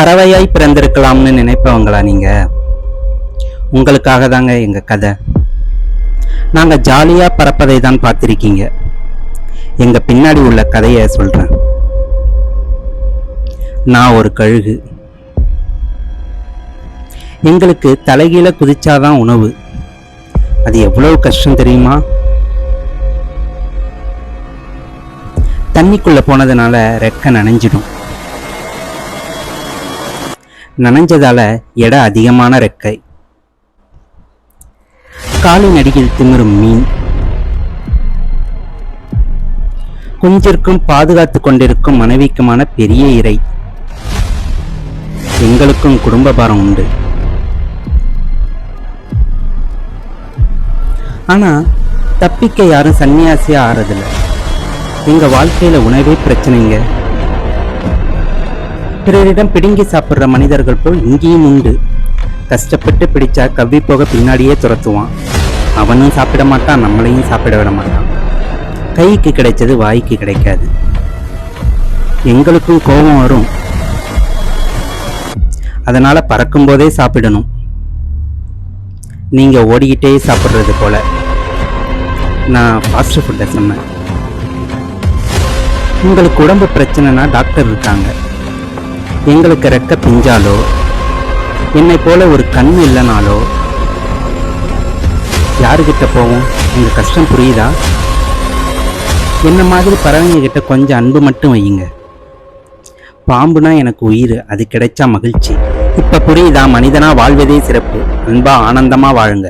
பறவையாய் பிறந்திருக்கலாம்னு நினைப்பவங்களா நீங்க? உங்களுக்காக தாங்க எங்க கதை. நாங்க ஜாலியா பறப்பதை தான் பார்த்திருக்கீங்க. எங்க பின்னாடி உள்ள கதையை சொல்றேன். நான் ஒரு கழுகு. எங்களுக்கு தலைகீழ குதிச்சாதான் உணவு. அது எவ்வளவு கஷ்டம் தெரியுமா? தண்ணிக்குள்ள போனதுனால ரெக்க நனைஞ்சிடும் நனைஞ்சதால எடை அதிகமான ரெக்கை. காலின் அடியில் திமிரும் மீன். குஞ்சிற்கும் பாதுகாத்து கொண்டிருக்கும் மனைவிக்குமான பெரிய இறை. எங்களுக்கும் குடும்ப பாரம் உண்டு. ஆனா தப்பிக்க யாரும் சன்னியாசியா ஆறதில்ல. எங்க வாழ்க்கையில உணவே பிரச்சனைங்க. பிறரிடம் பிடுங்கி சாப்பிடுற மனிதர்கள் போல் இங்கேயும் உண்டு. கஷ்டப்பட்டு பிடிச்சா கவ்வி போக பின்னாடியே துரத்துவான். அவனும் சாப்பிட மாட்டான் நம்மளையும் சாப்பிட விட மாட்டான். கைக்கு கிடைச்சது வாய்க்கு கிடைக்காது. எங்களுக்கும் கோபம் வரும். அதனால பறக்கும் போதே சாப்பிடணும். நீங்க ஓடிக்கிட்டே சாப்பிடுறது போல. நான் ஃபாஸ்ட் ஃபுட்டை சொன்னேன். உங்களுக்கு உடம்பு பிரச்சனைனா டாக்டர் இருக்காங்க. எங்களுக்கு ரெக்க பிஞ்சாலோ? என்னை போல ஒரு கண் இல்லைனாலோ? யாருக்கிட்ட போவோம்? எங்கள் கஷ்டம் புரியுதா? என்ன மாதிரி பறவைங்க கிட்ட கொஞ்சம் அன்பு மட்டும் வையுங்க. பாம்புனா எனக்கு உயிர் அது கிடைச்சா மகிழ்ச்சி. இப்போ புரியுதா? மனிதனா வாழ்வதே சிறப்பு. அன்பா ஆனந்தமாக வாழுங்க.